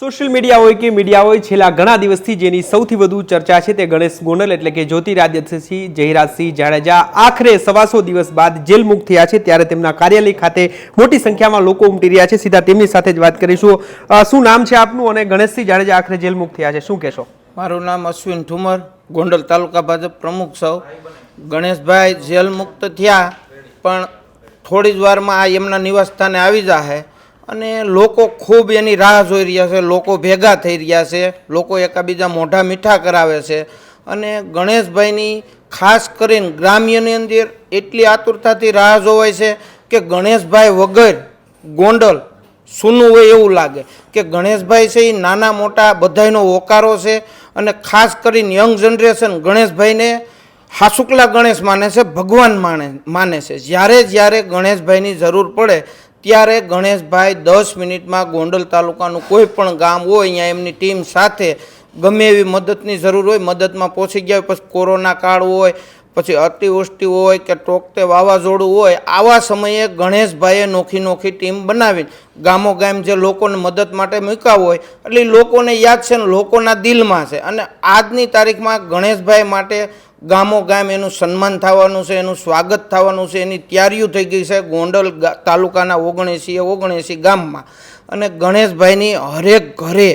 Social media હોય કે media હોય, છેલ્લા ઘણા દિવસથી જેની સૌથી વધુ ચર્ચા છે તે ગણેશ ગોંડલ એટલે કે જ્યોતિરાદિત્યસિંહ જયરાજસિંહ જાડેજા. આખરે સવાસો દિવસ બાદ જેલ મુક્ત થયા છે, ત્યારે તેમના કાર્યાલય ખાતે મોટી સંખ્યામાં લોકો ઉમટી રહ્યા છે. સીધા તેમની સાથે જ વાત કરીશું. શું નામ છે આપનું અને ગણેશસિંહ જાડેજા આખરે જેલ મુક્ત થયા છે, શું કહેશો? મારું નામ અશ્વિન ઠુમર, ગોંડલ તાલુકા ભાજપ પ્રમુખ સૌ ગણેશભાઈ જેલ મુક્ત થયા, પણ થોડી જ વારમાં આ એમના નિવાસસ્થાને આવી જાહે. અને લોકો ખૂબ એની રાહ જોઈ રહ્યા છે, લોકો ભેગા થઈ રહ્યા છે, લોકો એકાબીજા મોઢા મીઠા કરાવે છે. અને ગણેશભાઈની ખાસ કરીને ગ્રામ્યની અંદર એટલી આતુરતાથી રાહ જોવાય છે કે ગણેશભાઈ વગર ગોંડલ સૂનું હોય એવું લાગે. કે ગણેશભાઈ છે એ નાના મોટા બધાયનો હોકારો છે અને ખાસ કરીને યંગ જનરેશન ગણેશભાઈને હાસુકલા ગણેશ માને છે, ભગવાન માને માને છે. જ્યારે જ્યારે ગણેશભાઈની જરૂર પડે ત્યારે ગણેશભાઈ દસ મિનિટમાં ગોંડલ તાલુકાનું કોઈ પણ ગામ હોય, અહીંયા એમની ટીમ સાથે ગમે એવી મદદની જરૂર હોય, મદદમાં પહોંચી ગયા હોય, પછી કોરોના કાળ હોય, પછી અતિવૃષ્ટિ હોય કે ટોકતે વાવાઝોડું હોય, આવા સમયે ગણેશભાઈએ નોખી નોખી ટીમ બનાવી. ગામો ગામ જે લોકોને મદદ માટે મૂક્યા હોય, એટલે લોકોને યાદ છે ને લોકોના દિલમાં છે. અને આજની તારીખમાં ગણેશભાઈ માટે ગામો ગામ એનું સન્માન થવાનું છે, એનું સ્વાગત થવાનું છે, એની તૈયારીઓ થઈ ગઈ છે ગોંડલ તાલુકાના ઓગણએંસી ઓગણએંસી ગામમાં. અને ગણેશભાઈની હરેક ઘરે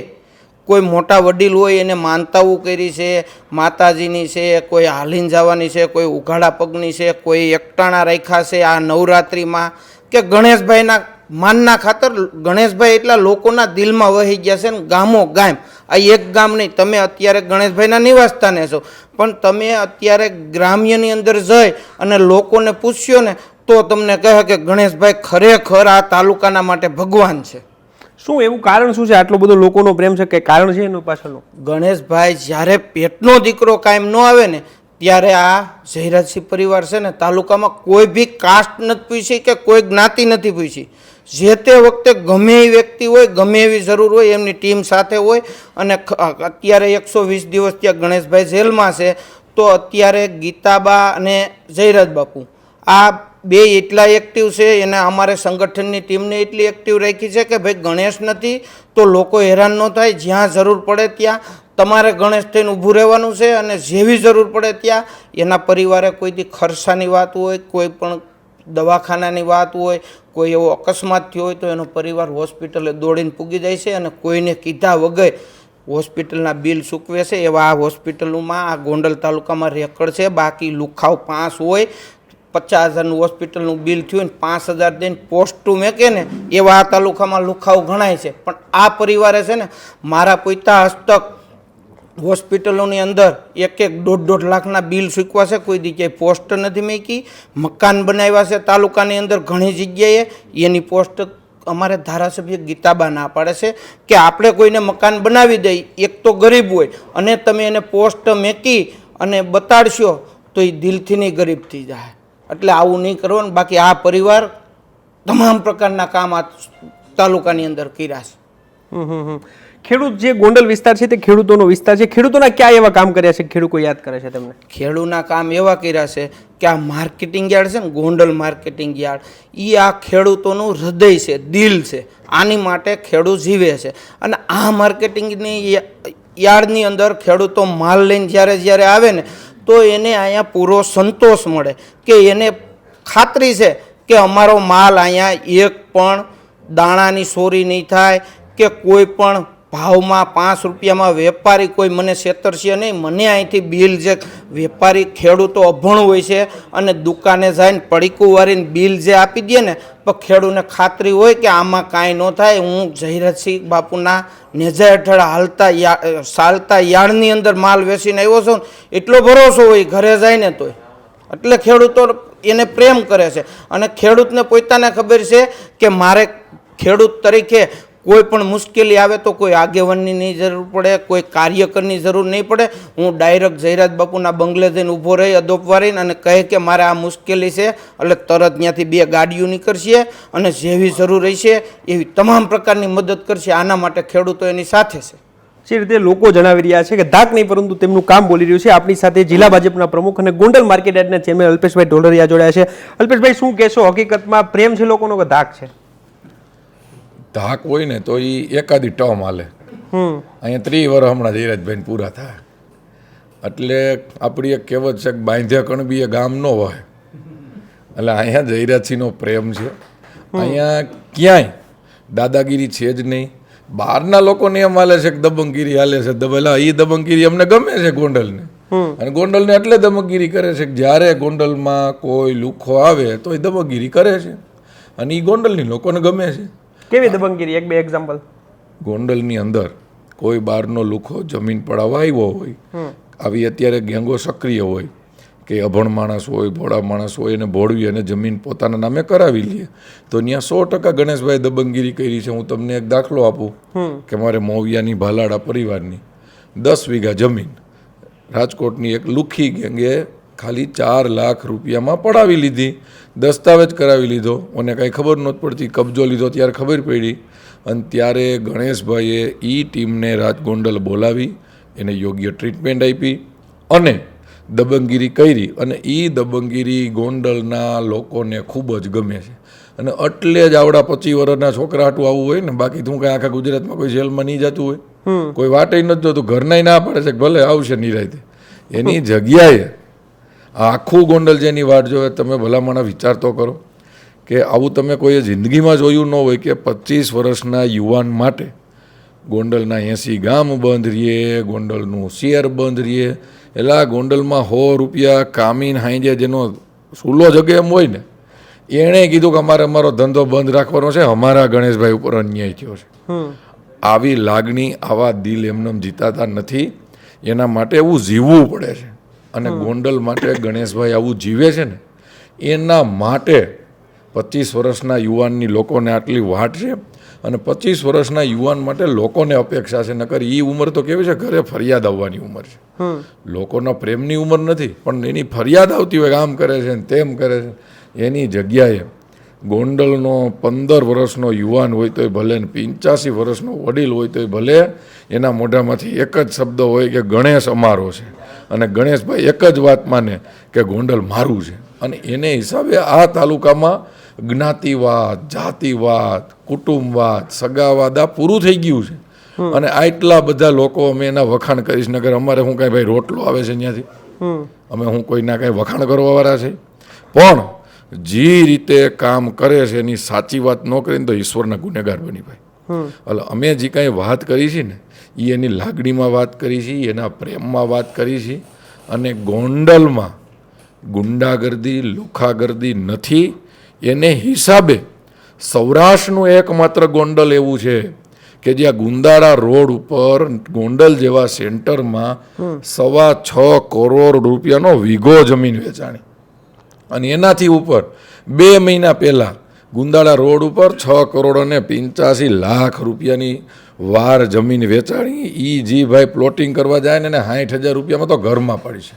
કોઈ મોટા વડીલ હોય એને માનતાઓ કરી છે, માતાજીની છે, કોઈ હાલીન જવાની છે, કોઈ ઉઘાડા પગની છે, કોઈ એકટાણા રાખ્યા છે આ નવરાત્રિમાં કે ગણેશભાઈના માનના ખાતર ગણેશભાઈ એટલા લોકોના દિલમાં વહી ગયા છે ને ગામો ગામ આ એક ગામ નહીં તમે અત્યારે ગણેશભાઈના નિવાસસ્થાને છો. પણ તમે અત્યારે ગ્રામ્યની અંદર જઈ અને લોકોને પૂછ્યો ને તો તમને કહે કે ગણેશભાઈ ખરેખર આ તાલુકાના માટે ભગવાન છે. શું એવું કારણ શું છે? આટલો બધો લોકોનો પ્રેમ છે કે કારણ છે એનું પાછળનું? ગણેશભાઈ જ્યારે પેટનો દીકરો કાયમ ન આવે ને ત્યારે આ જયરાજસિંહ પરિવાર છે ને તાલુકામાં કોઈ બી કાસ્ટ નથી પૂછી કે કોઈ જ્ઞાતિ નથી પૂછી. જે તે વખતે ગમે એ વ્યક્તિ હોય, ગમે એવી જરૂર હોય, એમની ટીમ સાથે હોય અને અત્યારે એકસો વીસ દિવસ ત્યાં ગણેશભાઈ જેલમાં છે, તો અત્યારે ગીતાબા અને જયરાજ બાપુ, આ બે એટલા એક્ટિવ છે, એને અમારે સંગઠનની ટીમને એટલી એક્ટિવ રાખી છે કે ભાઈ ગણેશ નથી, તો લોકો હેરાન ન થાય, જ્યાં જરૂર પડે ત્યાં તમારે ગણેશ થઈને ઊભું રહેવાનું છે અને જેવી જરૂર પડે ત્યાં એના પરિવારે કોઈથી ખર્ચાની વાત હોય, કોઈ પણ દવાખાનાની વાત હોય, કોઈ એવો અકસ્માત થયો હોય તો એનો પરિવાર હોસ્પિટલે દોડીને પૂગી જાય છે અને કોઈને કીધા વગર હોસ્પિટલના બિલ ચૂકવે છે. એવા આ હોસ્પિટલોમાં, આ ગોંડલ તાલુકામાં રેકડ છે. બાકી લુખાવ પાસ હોય પચાસ હજારનું હોસ્પિટલનું બિલ થયું ને પાંચ હજાર દઈને પોસ્ટું મેકે ને, એવા આ તાલુકામાં લુખાવ ગણાય છે. પણ આ પરિવારે છે ને, મારા પોતા હસ્તક હોસ્પિટલોની અંદર એક એક દોઢ દોઢ લાખના બિલ ચૂકવા છે, કોઈ જગ્યાએ પોસ્ટ નથી મૂકી મકાન બનાવ્યા છે, તાલુકાની અંદર ઘણી જગ્યાએ એની પોસ્ટ અમારે ધારાસભ્ય ગીતાબા ના પાડે છે કે આપણે કોઈને મકાન બનાવી દઈ, એક તો ગરીબ હોય અને તમે એને પોસ્ટ મેકી અને બતાડશો તો એ દિલથી નહીં ગરીબ થઈ જાય એટલે આવું નહીં કરવાનું, બાકી આ પરિવાર તમામ પ્રકારના કામ આ તાલુકાની અંદર કર્યા છે. ખેડૂત જે ગોંડલ વિસ્તાર છે તે ખેડૂતોનો વિસ્તાર છે. ખેડૂતોના ક્યાં એવા કામ કર્યા છે? ખેડૂતો યાદ કરે છે તેમને? ખેડૂના કામ એવા કર્યા છે કે આ માર્કેટિંગ યાર્ડ છે ને, ગોંડલ માર્કેટિંગ યાર્ડ એ આ ખેડૂતોનું હૃદય છે, દિલ છે. આની માટે ખેડૂત જીવે છે. અને આ માર્કેટિંગની યાર્ડની અંદર ખેડૂતો માલ લઈને જ્યારે જ્યારે આવે ને, તો એને અહીંયા પૂરો સંતોષ મળે કે એને ખાતરી છે કે અમારો માલ અહીંયા એક પણ દાણાની ચોરી નહીં થાય કે કોઈ પણ ભાવમાં પાંચ રૂપિયામાં વેપારી કોઈ મને છેતરશે નહીં, મને અહીંથી બિલ જે વેપારી ખેડૂતો અભણ હોય છે અને દુકાને જઈને પડીકું વારીને બિલ જે આપી દે ને પણ ખેડૂતને ખાતરી હોય કે આમાં કાંઈ ન થાય. હું જહીરતસિંહ બાપુના નેજા હેઠળ હાલતા યા- ચાલતા યાર્ડની અંદર માલ વેચીને આવ્યો છું એટલો ભરોસો હોય ઘરે જાય ને તોય. એટલે ખેડૂતો એને પ્રેમ કરે છે. અને ખેડૂતને પોતાને ખબર છે કે મારે ખેડૂત તરીકે કોઈ પણ મુશ્કેલી આવે તો કોઈ આગેવાનની નહીં જરૂર પડે, કોઈ કાર્યકરની જરૂર નહીં પડે. હું ડાયરેક્ટ જયરાજ બાપુના બંગલે જઈને ઊભો રહી, અદોપવા રહીને અને કહે કે મારે આ મુશ્કેલી છે, એટલે તરત ત્યાંથી બે ગાડીઓ નીકળશે અને જેવી જરૂર રહેશે એવી તમામ પ્રકારની મદદ કરશે. આના માટે ખેડૂતો એની સાથે છે. જે રીતે લોકો જણાવી રહ્યા છે કે ધાક નહીં, પરંતુ તેમનું કામ બોલી રહ્યું છે. આપણી સાથે જિલ્લા ભાજપના પ્રમુખ અને ગોંડલ માર્કેટ યાર્ડના ચેરમેન અલ્પેશભાઈ ઢોલરિયા જોડાયા છે. અલ્પેશભાઈ, શું કહેશો? હકીકતમાં પ્રેમ છે લોકોનો કે ધાક છે? ધાક હોય ને તો એ એકાદી ટર્મ હાલે. હમ. અહીંયા ત્રીસ વર્ષ હમણાં ધીરજભાઈને પૂરા થાય. એટલે આપણી એક કહેવત છે કે બાંધ્યા કણબી એ ગામ ન હોય. એટલે અહીંયા જયરાજસિંહનો પ્રેમ છે. અહીંયા ક્યાંય દાદાગીરી છે જ નહીં. બહારના લોકોને એમ હાલે છે કે દબંગગીરી હાલે છે. દબેલા એ દબંગગીરી અમને ગમે છે ગોંડલને. અને ગોંડલને એટલે દબંગગીરી કરે છે કે જ્યારે ગોંડલમાં કોઈ લુખો આવે તો એ દબંગગીરી કરે છે. અને એ ગોંડલની લોકોને ગમે છે. કેવી દબંગગીરી એક બે એક્ઝામ્પલ ગોંડલની અંદર કોઈ બહારનો લુખો જમીન પડાવવા આવ્યો હોય આવી અત્યારે ગેંગો સક્રિય હોય કે અભણ માણસ હોય ભોળા માણસ હોય એને ભોળવી અને જમીન પોતાના નામે કરાવી લે તો ત્યાં સો ટકા ગણેશભાઈ દબંગગીરી કરી છે. હું તમને એક દાખલો આપું કે મારે મોવિયાની ભાલાડા પરિવારની દસ વીઘા જમીન રાજકોટની એક લુખી ગેંગે ખાલી ચાર લાખ રૂપિયામાં પડાવી લીધી. દસ્તાવેજ કરાવી લીધો. મને કાંઈ ખબર નહોતી પડતી. કબજો લીધો ત્યારે ખબર પડી. અને ત્યારે ગણેશભાઈએ એ ટીમને રાજગોંડલ બોલાવી એને યોગ્ય ટ્રીટમેન્ટ આપી અને દબંગગીરી કરી. અને એ દબંગગીરી ગોંડલના લોકોને ખૂબ જ ગમે છે. અને એટલે જ આવડા પચીસ વર્ષના છોકરા હાટું આવું હોય ને બાકી તું કાંઈ આખા ગુજરાતમાં કોઈ જેલમાં નહીં જતું હોય. કોઈ વાટે નથી જોતું. ઘરનાય ના પડે છે ભલે આવશે નિરાયતે. એની જગ્યાએ આખું ગોંડલ જેની વાટ જોવે તમે ભલામણા વિચાર તો કરો કે આવું તમે કોઈએ જિંદગીમાં જોયું ન હોય કે પચીસ વર્ષના યુવાન માટે ગોંડલના એંસી ગામ બંધ રહીએ ગોંડલનું શેર બંધ રહીએ. એલા ગોંડલમાં સો રૂપિયા કામીન હાંજે જેનો સૂલો જગે એમ હોય ને એણે કીધું કે અમારે અમારો ધંધો બંધ રાખવાનો છે અમારા ગણેશભાઈ ઉપર અન્યાય થયો છે. આવી લાગણી આવા દિલ એમને જીતાતા નથી. એના માટે એવું જીવવું પડે છે. અને ગોંડલ માટે ગણેશભાઈ આવું જીવે છે ને એના માટે પચીસ વર્ષના યુવાનની લોકોને આટલી વાટ છે અને પચીસ વર્ષના યુવાન માટે લોકોને અપેક્ષા છે નકર એ ઉંમર તો કેવી છે? ઘરે ફરિયાદ આવવાની ઉંમર છે. લોકોના પ્રેમની ઉંમર નથી પણ એની ફરિયાદ આવતી હોય આમ કરે છે ને તેમ કરે છે એની જગ્યાએ ગોંડલનો પંદર વર્ષનો યુવાન હોય તોય ભલે ને પંચ્યાસી વર્ષનો વડીલ હોય તોય ભલે એના મોઢામાંથી એક જ શબ્દ હોય કે ગણેશ અમારો છે. અને ગણેશભાઈ એક જ વાત માને કે ગોંડલ મારું છે. અને એને હિસાબે આ તાલુકામાં જ્ઞાતિવાદ જાતિવાદ કુટુંબવાદ સગાવાદ આ પૂરું થઈ ગયું છે. અને આટલા બધા લોકો અમે એના વખાણ કરીશ નગર અમારે હું કાંઈ ભાઈ રોટલો આવે છે ત્યાંથી અમે હું કોઈના કાંઈ વખાણ કરવાવાળા છે. પણ જે રીતે કામ કરે છે એની સાચી વાત ન કરીને તો ઈશ્વરના ગુનેગાર બની ભાઈ. એટલે અમે જે કાંઈ વાત કરી છે ને એ એની લાગણીમાં વાત કરી છે એના પ્રેમમાં વાત કરી છે. અને ગોંડલમાં ગુંડાગર્દી લુખાગર્દી નથી. એને હિસાબે સૌરાષ્ટ્રનું એકમાત્ર ગોંડલ એવું છે કે જ્યાં ગુંદારા રોડ ઉપર ગોંડલ જેવા સેન્ટરમાં સવા છ કરોડ રૂપિયાનો વીઘો જમીન વેચાણી. અને એનાથી ઉપર બે મહિના પહેલાં ગુંદાળા રોડ ઉપર છ કરોડ અને પંચ્યાસી લાખ રૂપિયાની વાર જમીન વેચાણી એ જી ભાઈ પ્લોટિંગ કરવા જાય ને એને સાઠ હજાર રૂપિયામાં તો ઘરમાં પડી છે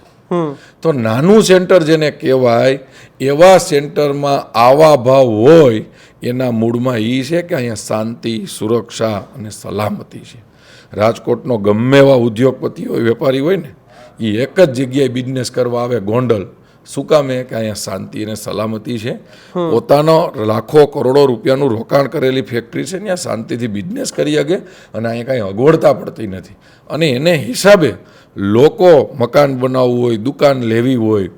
તો નાનું સેન્ટર જેને કહેવાય એવા સેન્ટરમાં આવા ભાવ હોય એના મૂળમાં એ છે કે અહીંયા શાંતિ સુરક્ષા અને સલામતી છે. રાજકોટનો ગમે એવા ઉદ્યોગપતિ હોય વેપારી હોય ને એ એક જ જગ્યાએ બિઝનેસ કરવા આવે ગોંડલ. શું કામે કે અહીંયા શાંતિ અને સલામતી છે. પોતાનો લાખો કરોડો રૂપિયાનું રોકાણ કરેલી ફેક્ટરી છે ત્યાં શાંતિથી બિઝનેસ કરી શકે અને અહીંયા કાંઈ અગવડતા પડતી નથી. અને એને હિસાબે લોકો મકાન બનાવવું હોય દુકાન લેવી હોય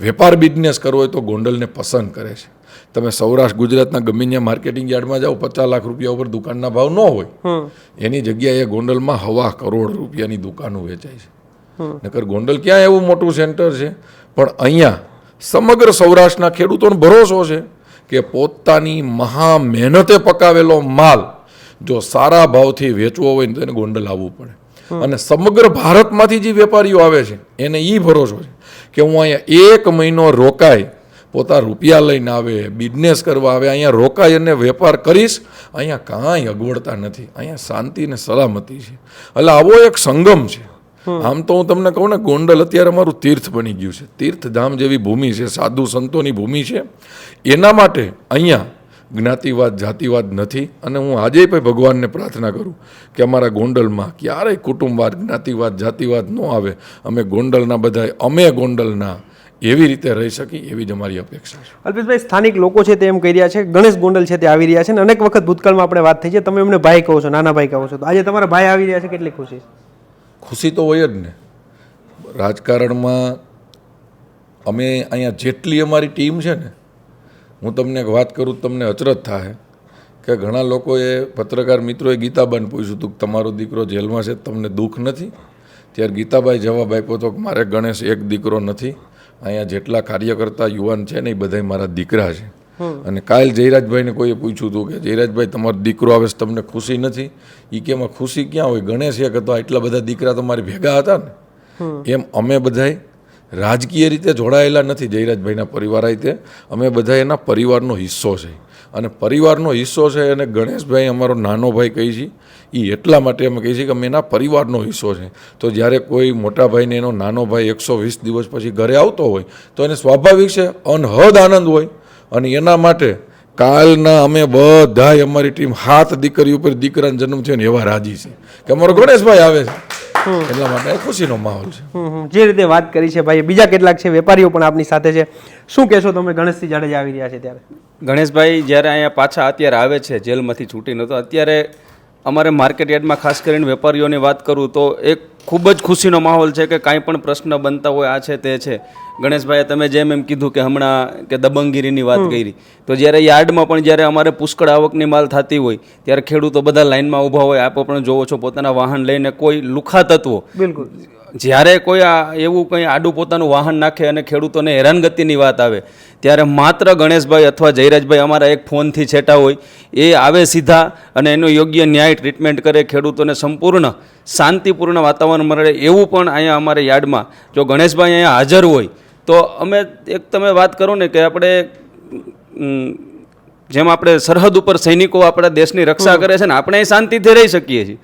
વેપાર બિઝનેસ કરવો હોય તો ગોંડલને પસંદ કરે છે. તમે સૌરાષ્ટ્ર ગુજરાતના ગમે ત્યાં માર્કેટિંગ યાર્ડમાં જાઓ પચાસ લાખ રૂપિયા ઉપર દુકાનના ભાવ ન હોય. એની જગ્યાએ ગોંડલમાં હવા કરોડ રૂપિયાની દુકાનો વેચાય છે. નકર ગોંડલ ક્યાં એવું મોટું સેન્ટર છે? પણ અહીંયા સમગ્ર સૌરાષ્ટ્રના ખેડૂતોનો ભરોસો છે કે પોતાની મહા મહેનતે પકાવેલો માલ જો સારા ભાવથી વેચવો હોય તો એને ગોંડલ આવવું પડે. અને સમગ્ર ભારતમાંથી જે વેપારીઓ આવે છે એને એ ભરોસો છે કે હું અહીંયા એક મહિનો રોકાય પોતા રૂપિયા લઈને આવે બિઝનેસ કરવા આવે અહીંયા રોકાય અને વેપાર કરીશ અહીંયા કાંઈ અગવડતા નથી. અહીંયા શાંતિ અને સલામતી છે. એટલે આવો એક સંગમ છે. આમ તો હું તમને કહું ને ગોંડલ અત્યારે અમારું તીર્થ બની ગયું છે. તીર્થધામ જેવી ભૂમિ છે સાધુ સંતોની ભૂમિ છે. એના માટે અહીંયા જ્ઞાતિવાદ જાતિવાદ નથી. અને હું આજે પણ ભગવાનને પ્રાર્થના કરું કે અમારા ગોંડલમાં ક્યારેય કુટુંબવાદ જ્ઞાતિવાદ જાતિવાદ ન આવે. અમે ગોંડલના બધા અમે ગોંડલના એવી રીતે રહી શકી એવી જ અમારી અપેક્ષા છે. અલ્પેશભાઈ સ્થાનિક લોકો છે તે એમ કહી રહ્યા છે ગણેશ ગોંડલ છે તે આવી રહ્યા છે અને અનેક વખત ભૂતકાળમાં આપણે વાત થઈ છે. તમે એમને ભાઈ કહો છો નાના ભાઈ કહો છો. તો આજે તમારા ભાઈ આવી રહ્યા છે કેટલી ખુશી છે? ખુશી તો હોય જ ને. રાજકારણમાં અમે અહીંયા જેટલી અમારી ટીમ છે ને, હું તમને એક વાત કરું, તમને અચરજ થાય કે ઘણા લોકોએ પત્રકાર મિત્રોએ ગીતાબાન પૂછ્યું હતું કે તમારો દીકરો જેલમાં છે, તમને દુઃખ નથી? ત્યારે ગીતાબાઈ જવાબ આપ્યો હતો કે મારે ગણેશ એક દીકરો નથી. અહીંયા જેટલા કાર્યકર્તા યુવાન છે ને એ બધા મારા દીકરા છે. અને કાલ જયરાજભાઈને કોઈએ પૂછ્યું હતું કે જયરાજભાઈ, તમારો દીકરો આવે છે તમને ખુશી નથી? એ કે, એમાં ખુશી ક્યાં હોય? ગણેશ એક હતો એટલા બધા દીકરા તમારી ભેગા હતા ને. એમ અમે બધાય રાજકીય રીતે જોડાયેલા નથી જયરાજભાઈના પરિવાર રીતે અમે બધા એના પરિવારનો હિસ્સો છે. અને પરિવારનો હિસ્સો છે અને ગણેશભાઈ અમારો નાનો ભાઈ કહી છે એ એટલા માટે અમે કહીએ છીએ કે અમે એના પરિવારનો હિસ્સો છે. તો જ્યારે કોઈ મોટા ભાઈને એનો નાનો ભાઈ એકસો વીસ દિવસ પછી ઘરે આવતો હોય, તો એને સ્વાભાવિક છે અનહદ આનંદ હોય. અને એના માટે કાલના અમે બધાય અમારી ટીમ હાથ દીકરી ઉપર દીકરાનો જન્મ થયો ને એવા રાજી છે કે અમારો ગણેશભાઈ આવે છે. એટલા માટે ખુશીનો માહોલ છે. જે રીતે વાત કરી છે ભાઈ બીજા કેટલાક છે વેપારીઓ પણ આપની સાથે છે. શું કહેશો તમે ગણેશજી જાડેજા આવી રહ્યા છે ત્યારે? ગણેશભાઈ જ્યારે અહીંયા પાછા અત્યારે આવે છે જેલમાંથી છૂટીને તો અત્યારે અમારે માર્કેટ યાર્ડમાં ખાસ કરીને વેપારીઓની વાત કરું તો એક ખૂબ જ ખુશીનો માહોલ છે કે કાંઈ પણ પ્રશ્ન બનતા હોય આ છે તે છે. ગણેશભાઈએ તમે જેમ એમ કીધું કે હમણાં કે દબંગગીરીની વાત કરી તો જ્યારે યાર્ડમાં પણ જ્યારે અમારે પુષ્કળ આવકની માલ થતી હોય ત્યારે ખેડૂતો બધા લાઇનમાં ઊભા હોય આપ પણ જોવો છો પોતાના વાહન લઈને કોઈ લુખા તત્વો. બિલકુલ. જ્યારે કોઈ આ એવું કંઈ આડું પોતાનું વાહન નાખે અને ખેડૂતોને હેરાનગતિની વાત આવે ત્યારે માત્ર ગણેશભાઈ અથવા જયરાજભાઈ અમારા એક ફોનથી છેટા હોય. એ આવે સીધા અને એનું યોગ્ય ન્યાય ટ્રીટમેન્ટ કરે ખેડૂતોને સંપૂર્ણ શાંતિપૂર્ણ વાતાવરણ મળે એવું પણ અહીંયા અમારે યાર્ડમાં. જો ગણેશભાઈ અહીંયા હાજર હોય તો અમે એક તમે વાત કરો ને કે આપણે જેમ આપણે સરહદ ઉપર સૈનિકો આપણા દેશની રક્ષા કરે છે ને આપણે શાંતિથી રહી શકીએ છીએ.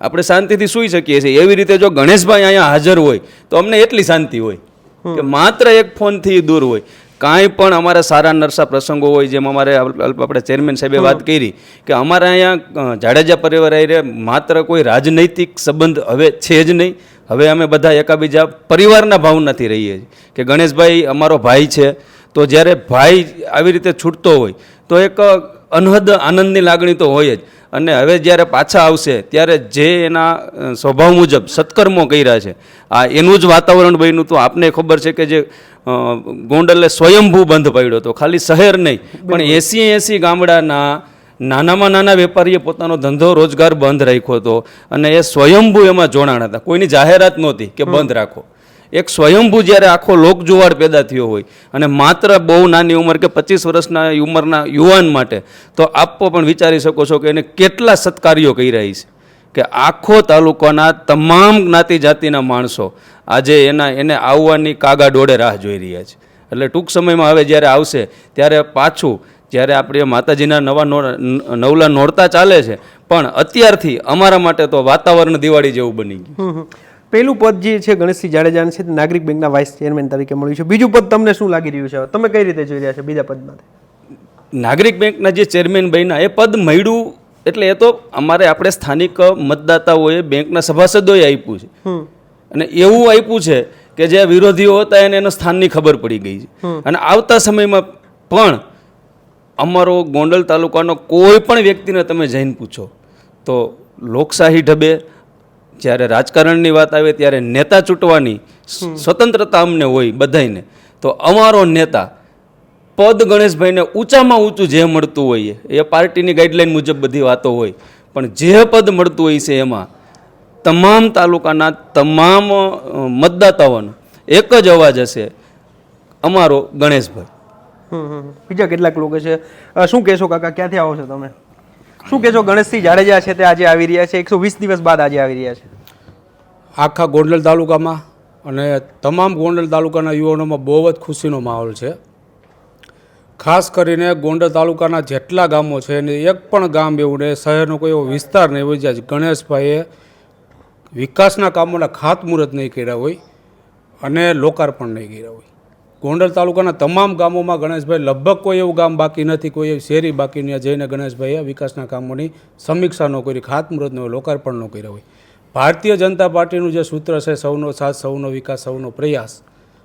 આપણે શાંતિથી સૂઈ શકીએ છીએ. એવી રીતે જો ગણેશભાઈ અહીંયા હાજર હોય તો અમને એટલી શાંતિ હોય કે માત્ર એક ફોનથી દૂર હોય. કાંઈ પણ અમારા સારા નરસા પ્રસંગો હોય જેમ અમારે આપણે ચેરમેન સાહેબે વાત કરી કે અમારા અહીંયા જાડેજા પરિવાર હારે માત્ર કોઈ રાજનૈતિક સંબંધ હવે છે જ નહીં. હવે અમે બધા એકાબીજા પરિવારના ભાવ નથી રહીએ છીએ કે ગણેશભાઈ અમારો ભાઈ છે. તો જ્યારે ભાઈ આવી રીતે છૂટતો હોય તો એક અનહદ આનંદની લાગણી તો હોય જ. અને હવે જ્યારે પાછા આવશે ત્યારે જે એના સ્વભાવ મુજબ સત્કર્મો કર્યા છે આ એનું જ વાતાવરણ બન્યું તો આપને ખબર છે કે જે ગોંડલે સ્વયંભૂ બંધ પડ્યો હતો ખાલી શહેર નહીં પણ એસી એસી ગામડાના નાનામાં નાના વેપારીએ પોતાનો ધંધો રોજગાર બંધ રાખ્યો હતો અને એ સ્વયંભૂ એમાં જોડાણ હતા કોઈની જાહેરાત નહોતી કે બંધ રાખો. એક સ્વયંભૂ જ્યારે આખો લોકજુવાળ પેદા થયો હોય અને માત્ર બહુ નાની ઉંમર કે પચીસ વર્ષના ઉંમરના યુવાન માટે, તો આપો પણ વિચારી શકો છો કે એને કેટલા સત્કાર્યો કરી રહી છે. કે આખો તાલુકાના તમામ જ્ઞાતિ જાતિના માણસો આજે એના, એને આવવાની કાગા ડોળે રાહ જોઈ રહ્યા છે. એટલે ટૂંક સમયમાં હવે જ્યારે આવશે, ત્યારે પાછું જ્યારે આપણે માતાજીના નવા નવલા નોરતા ચાલે છે, પણ અત્યારથી અમારા માટે તો વાતાવરણ દિવાળી જેવું બની ગયું. પહેલું પદ જે છે ગણેશસિંહ જાડેજાને છે તે નાગરિક બેંકના વાઇસ ચેરમેન તરીકે મળ્યું છે. બીજું પદ તમને શું લાગી રહ્યું છે? તમે કઈ રીતે જોઈ રહ્યા છો બીજા પદ માટે નાગરિક બેંકના જે ચેરમેન બન્યા એ પદ મળ્યું એટલે એ તો અમારે આપણે સ્થાનિક મતદાતાઓએ બેંકના સભાસદોએ આપ્યું છે. અને એવું આપ્યું છે કે જે વિરોધીઓ હતા એને એના સ્થાનની ખબર પડી ગઈ છે. અને આવતા સમયમાં પણ અમારો ગોંડલ તાલુકાનો કોઈ પણ વ્યક્તિને તમે જઈને પૂછો તો લોકશાહી ઢબે જ્યારે રાજકારણની વાત આવે ત્યારે નેતા ચૂંટવાની સ્વતંત્રતા અમને હોય બધાને તો અમારો નેતા પદ ગણેશભાઈને ઊંચામાં ઊંચું જે મળતું હોય એ પાર્ટીની ગાઈડલાઈન મુજબ બધી વાતો હોય. પણ જે પદ મળતું હોય છે એમાં તમામ તાલુકાના તમામ મતદાતાઓનો એક જ અવાજ હશે અમારો ગણેશભાઈ. બીજા કેટલાક લોકો છે. શું કહેશો કાકા? ક્યાંથી આવો છો તમે? શું કહેશો ગણેશસિંહ જાડેજા છે તે આજે આવી રહ્યા છે, એકસો વીસ દિવસ બાદ આજે આવી રહ્યા છે. આખા ગોંડલ તાલુકામાં અને તમામ ગોંડલ તાલુકાના યુવાનોમાં બહુ જ ખુશીનો માહોલ છે. ખાસ કરીને ગોંડલ તાલુકાના જેટલા ગામો છે એને એક પણ ગામ એવું નહીં, શહેરનો કોઈ એવો વિસ્તાર નહીં હોય જ્યાં ગણેશભાઈએ વિકાસના કામોના ખાતમુહૂર્ત નહીં કર્યા હોય અને લોકાર્પણ નહીં કર્યા હોય. ગોંડલ તાલુકાના તમામ ગામોમાં ગણેશભાઈ, લગભગ કોઈ એવું ગામ બાકી નથી, કોઈ એવી શેરી બાકી નહીં. જઈને ગણેશભાઈએ વિકાસના કામોની સમીક્ષા ન કરી ખાતમુહૂર્ત ન લોકાર્પણ ન કર્યા હોય. ભારતીય જનતા પાર્ટીનું જે સૂત્ર છે, સૌનો સાથ, સૌનો વિકાસ, સૌનો પ્રયાસ,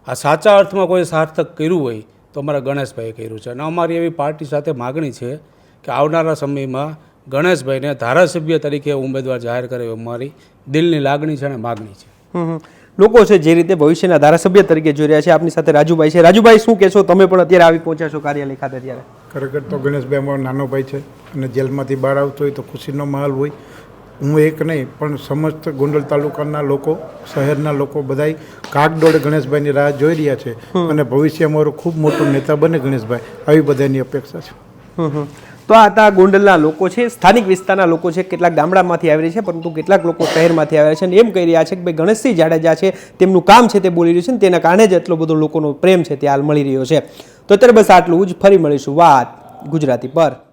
આ સાચા અર્થમાં કોઈ સાર્થક કર્યું હોય તો અમારા ગણેશભાઈએ કર્યું છે. અને અમારી એવી પાર્ટી સાથે માગણી છે કે આવનારા સમયમાં ગણેશભાઈને ધારાસભ્ય તરીકે ઉમેદવાર જાહેર કરે અમારી દિલની લાગણી છે અને માગણી છે. લોકો છે જે રીતે ભવિષ્યના ધારાસભ્ય તરીકે જોઈ રહ્યા છે. આપની સાથે રાજુભાઈ છે. રાજુભાઈ શું કહેશો? તમે પણ અત્યારે આવી પહોંચ્યા છો કાર્યાલય ખાતે ત્યારે ખરેખર તો ગણેશભાઈ અમારો નાનો ભાઈ છે અને જેલમાંથી બહાર આવતો હોય તો ખુશીનો માહોલ હોય. હું એક નહીં પણ સમસ્ત ગોંડલ તાલુકાના લોકો શહેરના લોકો બધાય કાગડોળે ગણેશભાઈની રાહ જોઈ રહ્યા છે અને ભવિષ્ય અમારો ખૂબ મોટો નેતા બને ગણેશભાઈ. આવી બધાની અપેક્ષા છે. તો આ હતા ગોંડલના લોકો છે, સ્થાનિક વિસ્તારના લોકો છે, કેટલાક ગામડામાંથી આવી રહ્યા છે, પરંતુ કેટલાક લોકો શહેરમાંથી આવ્યા છે અને એમ કહી રહ્યા છે કે ભાઈ ગણેશસિંહ જાડેજા છે, તેમનું કામ છે તે બોલી રહ્યું છે ને તેના કારણે જ એટલો બધો લોકોનો પ્રેમ છે તે હાલ મળી રહ્યો છે. તો અત્યારે બસ આટલું જ, ફરી મળીશું વાત ગુજરાતી પર.